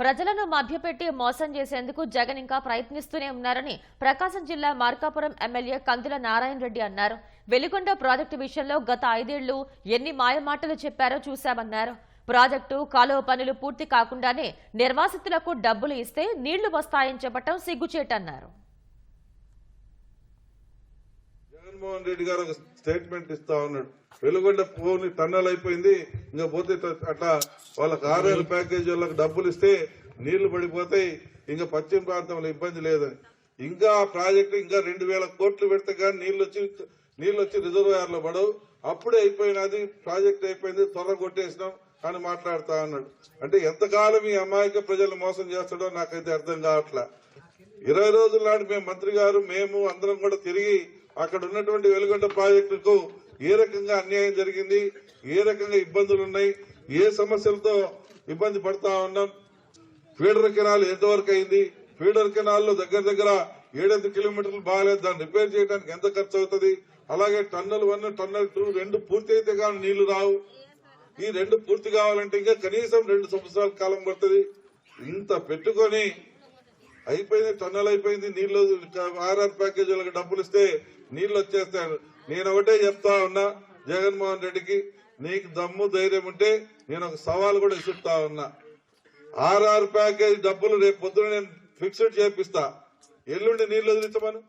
ప్రజలను మభ్యపెట్టి మోసం చేసేందుకు జగన్ ఇంకా ప్రయత్నిస్తూనే ఉన్నారని ప్రకాశం జిల్లా మార్కాపురం ఎమ్మెల్యే కందుల నారాయణ రెడ్డి అన్నారు. వెలిగొండ ప్రాజెక్టు విషయంలో గత ఐదేళ్ళు ఎన్ని మాయమాటలు చెప్పారో చూశామన్నారు. ప్రాజెక్టు కాలువ పనులు పూర్తి కాకుండానే నిర్వాసితులకు డబ్బులు ఇస్తే నీళ్ళు వస్తాయని చెప్పటం సిగ్గుచేటన్నారు. జగన్మోహన్ రెడ్డి గారు ఒక స్టేట్మెంట్ ఇస్తా ఉన్నాడు. వెలుగొండ పోని టన్నల్ అయిపోయింది. ఇంకా పోతే అట్లా వాళ్ళకి ఆరేళ్ళ ప్యాకేజీ వాళ్ళకి డబ్బులు ఇస్తే నీళ్ళు పడిపోతాయి. ఇంకా పశ్చిమ ప్రాంతంలో ఇబ్బంది లేదని. ఇంకా ఆ ప్రాజెక్టు ఇంకా రెండు వేల కోట్లు పెడితే కానీ నీళ్ళు వచ్చి నీళ్ళు వచ్చి రిజర్వాయర్లో పడవు. అప్పుడే అయిపోయినది ప్రాజెక్ట్ అయిపోయింది త్వర కొట్టేసినాం అని మాట్లాడుతా అన్నాడు. అంటే ఎంతకాలం ఈ అమాయక ప్రజలు మోసం చేస్తాడో నాకైతే అర్థం కావట్లా. ఇరవై రోజుల నాడు మేము మంత్రి గారు మేము అందరం కూడా తిరిగి అక్కడ ఉన్నటువంటి వెలుగొండ ప్రాజెక్టుకు ఏ రకంగా అన్యాయం జరిగింది ఏ రకంగా ఇబ్బందులు ఉన్నాయి ఏ సమస్యలతో ఇబ్బంది పడతా ఉన్నాం ఫీడర్ కెనాల్ ఎంతవరకు అయింది ఫీడర్ కెనాల్లో దగ్గర దగ్గర ఏడెనిమిది కిలోమీటర్లు బాగాలేదు దాన్ని రిపేర్ చేయడానికి ఎంత ఖర్చు అవుతుంది అలాగే టన్నల్ వన్ టన్నల్ టూ రెండు పూర్తి అయితే కానీ నీళ్ళు రావు. ఈ రెండు పూర్తి కావాలంటే ఇంకా కనీసం రెండు సంవత్సరాల కాలం పడుతుంది. ఇంత పెట్టుకొని అయిపోయింది టన్నల్ అయిపోయింది నీళ్ళు ఆర్ఆర్ ప్యాకేజీలకు డబ్బులు ఇస్తే నీళ్ళు వచ్చేస్తాను నేను ఒకటే చెప్తా ఉన్నా జగన్మోహన్ రెడ్డికి నీకు దమ్ము ధైర్యం ఉంటే నేను ఒక సవాల్ కూడా ఇసురుతా ఉన్నా. ఆర్ఆర్ ప్యాకేజ్ డబ్బులు రేపు పొద్దున నేను ఫిక్స్డ్ చేపిస్తా. ఎల్లుండి నీళ్ళు వదిలించమను.